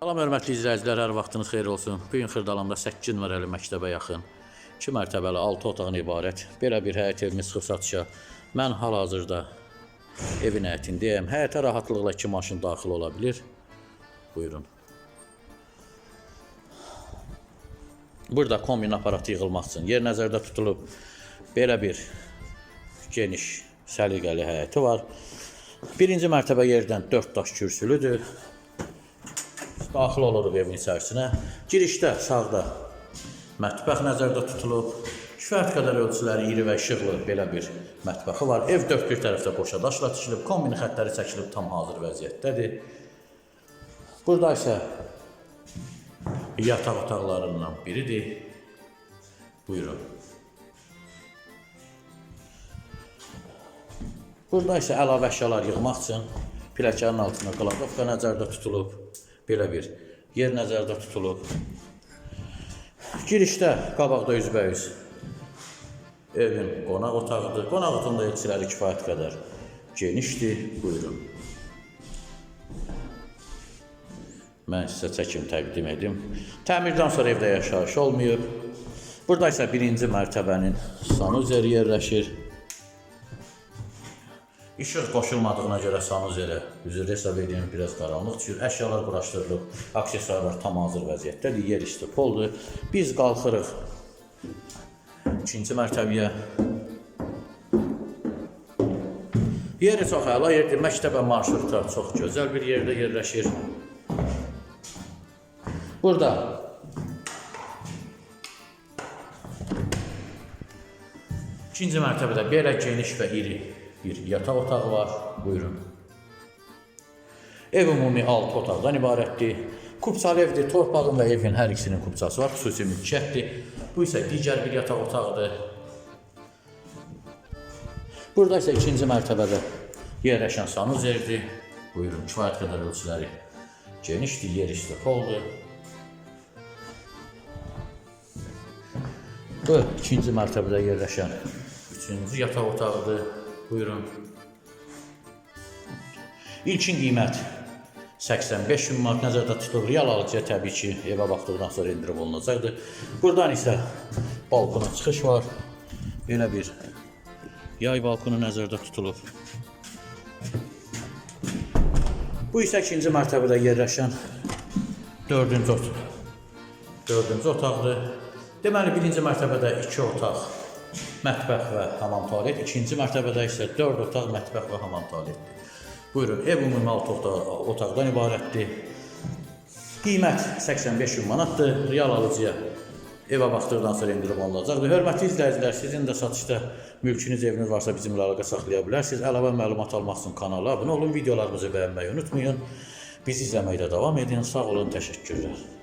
Salam hörmətli izləyicilər, hər vaxtınız xeyir olsun. Bu gün Xırdalanda 8 nömrəli məktəbə yaxın 2 mərtəbəli 6 otaqdan ibarət belə bir həyət evimiz satışa. Mən hal-hazırda evin həyətindəyəm. Həyətə rahatlıqla 2 maşın daxil ola bilər. Buyurun. Burada kombin aparatı yığılmaq üçün yer nəzərdə tutulub. Belə bir geniş, səliqəli həyəti var. Birinci mərtəbə yerdən 4 daş kürsülüdür. Daxil oluruq evin içərisinə. Girişdə sağda mətbəx nəzərdə tutulub. Kifayət qədər ölçüləri iri və işıqlı belə bir mətbəxi var. Ev dörd bir tərəfdə qoşa daşla tikilib, kombin xəttləri çəkilib tam hazır vəziyyətdədir. Burada isə yataq otaqlarından biridir. Buyurun. Burada isə əlavə əşyalar yığmaq üçün pilləkənin altına qladovka nəzərdə tutulub. Belə bir yer nəzərdə tutulub. Girişdə qabaqda üzbəüz evin qonaq otağıdır. Qonaq otağında elçiləri kifayət qədər genişdir. Buyurun. Mən sizə çəkim təqdim edim. Təmirdən sonra evdə yaşayış olmayıb. Burada isə birinci mərtəbənin sanuzeri yerləşir. İşıq qoşulmadığına görə sanuzerə üzr hesab edirəm, biraz qaranlıq düşür. Əşyalar quraşdırılıb, aksesuarlar tam hazır vəziyyətdədir, yer üstü poldur. Biz qalxırıq ikinci mərtəbəyə. Yeri çox əla yerdir. Məktəbə marşruta çox gözəl bir yerdə yerləşir. Burada ikinci mərtəbədə belə geniş və iri bir yataq otağı var. Buyurun. Ev ümumi 6 otaqdan ibarətdir. Kupçalı evdir. Torpağın və evin hər ikisinin kupçası var. Xüsusi mülkiyyətdir. Bu isə digər bir yataq otağıdır. Burada isə ikinci mərtəbədə yerləşən sanuzerdir. Buyurun, kifayət qədər ölçüləri genişdir, yer üstü poldur. Bu ikinci mərtəbədə yerləşən üçüncü yataq otağıdır. Buyurun. İlkin qiymət 85 min manat nəzərdə tutulur. Real alıcıya təbii ki, evə baxdıqdan sonra endirib olunacaqdır. Buradan isə balkona çıxış var. Belə bir yay balkonu nəzərdə tutulub. Bu isə ikinci mərtəbədə yerləşən dördüncü otaq. Dördüncü otaqdır. Deməli, birinci mərtəbədə iki otaq, mətbəx və hamam tualet. İkinci mərtəbədə isə dörd otaq, mətbəx və hamam tualetdir. Buyurun, ev ümumi 6 otaq, otaqdan ibarətdir. Qiymət 85 min manatdır. Real alıcıya evə baxdıqdan sonra endirib olunacaqdır. Hörmətli izləyicilər, sizin də satışda mülkünüz, eviniz varsa bizimlə əlaqə saxlaya bilərsiniz. Əlavə məlumat almaq üçün kanala abunə olun, videolarımızı bəyənməyi unutmayın. Bizi izləməkdə davam edin. Sağ olun, təşəkkürlər.